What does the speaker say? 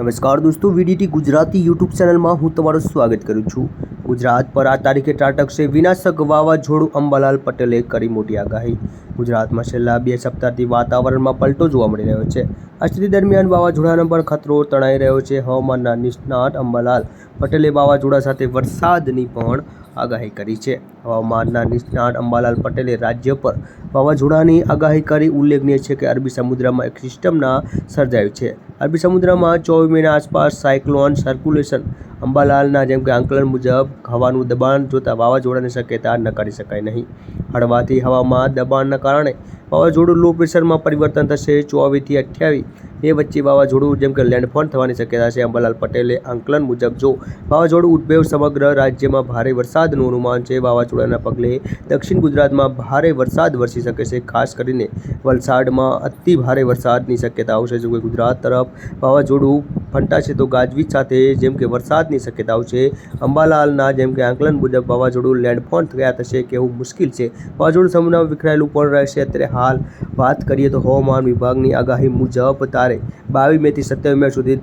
નમસ્કાર દોસ્તો VDT Gujarati YouTube ચેનલમાં હું તમારું સ્વાગત કરું છું. ગુજરાત પર આ તારીખે ત્રાટકશે વિનાશક વાવાઝોડું અંબાલાલ પટેલે કરી મોટી આગાહી. ગુજરાતમાં છેલ્લા બે સપ્તાહથી વાતાવરણમાં પલટો જોવા મળી રહ્યો છે. આ સ્થિતિ દરમિયાન વાવાઝોડાનો પણ ખતરો તણાઈ રહ્યો છે. હવામાનના નિષ્ણાત અંબાલાલ પટેલે વાવાઝોડા સાથે વરસાદની પણ આગાહી કરી છે. હવામાનના નિષ્ણાત અંબાલાલ પટેલે રાજ્ય પર વાવાઝોડાની આગાહી કરી. ઉલ્લેખનીય છે કે અરબી સમુદ્રમાં એક સિસ્ટમના સર્જાયું છે. અરબી સમુદ્રમાં ચોવીસ મહિના આસપાસ સાયક્લોન સર્ક્યુલેશન. અંબાલાલના જેમ કે આંકલન મુજબ, હવાનું દબાણ જોતાં વાવાઝોડાની શક્યતા નકારી શકાય નહીં. હળવાથી હવામાં દબાણના કારણે વાવાઝોડું લો પ્રેશરમાં પરિવર્તન થશે ચોવીસથી અઠ્યાવીસ. એ વચ્ચે વાવાઝોડું, જેમ કે લેન્ડફોન થવાની શક્યતા છે. અંબાલાલ પટેલે આંકલન મુજબ, જો વાવાઝોડું ઉદ્ભવ સમગ્ર રાજ્યમાં ભારે વરસાદનું અનુમાન છે, વાવાઝોડાના પગલે દક્ષિણ ગુજરાતમાં ભારે વરસાદ વરસી શકે છે. ખાસ કરીને વલસાડમાં અતિ ભારે વરસાદની શક્યતાઓ છે. જો કે ગુજરાત તરફ વાવાઝોડું ફંટાશે તો ગાજવીજ સાથે જેમ કે વરસાદની શક્યતાઓ છે, અંબાલાલના જેમ કે આંકલન મુજબ વાવાઝોડું લેન્ડફોન થયા થશે કેવું મુશ્કેલ છે. વાવાઝોડું સમુદ્રમાં વિખરાયેલું પણ રહેશે. અત્યારે હાલ વાત કરીએ તો હવામાન વિભાગની આગાહી મુજબ તારે બાવીસ મેથી સત્યાવીસ મે સુધી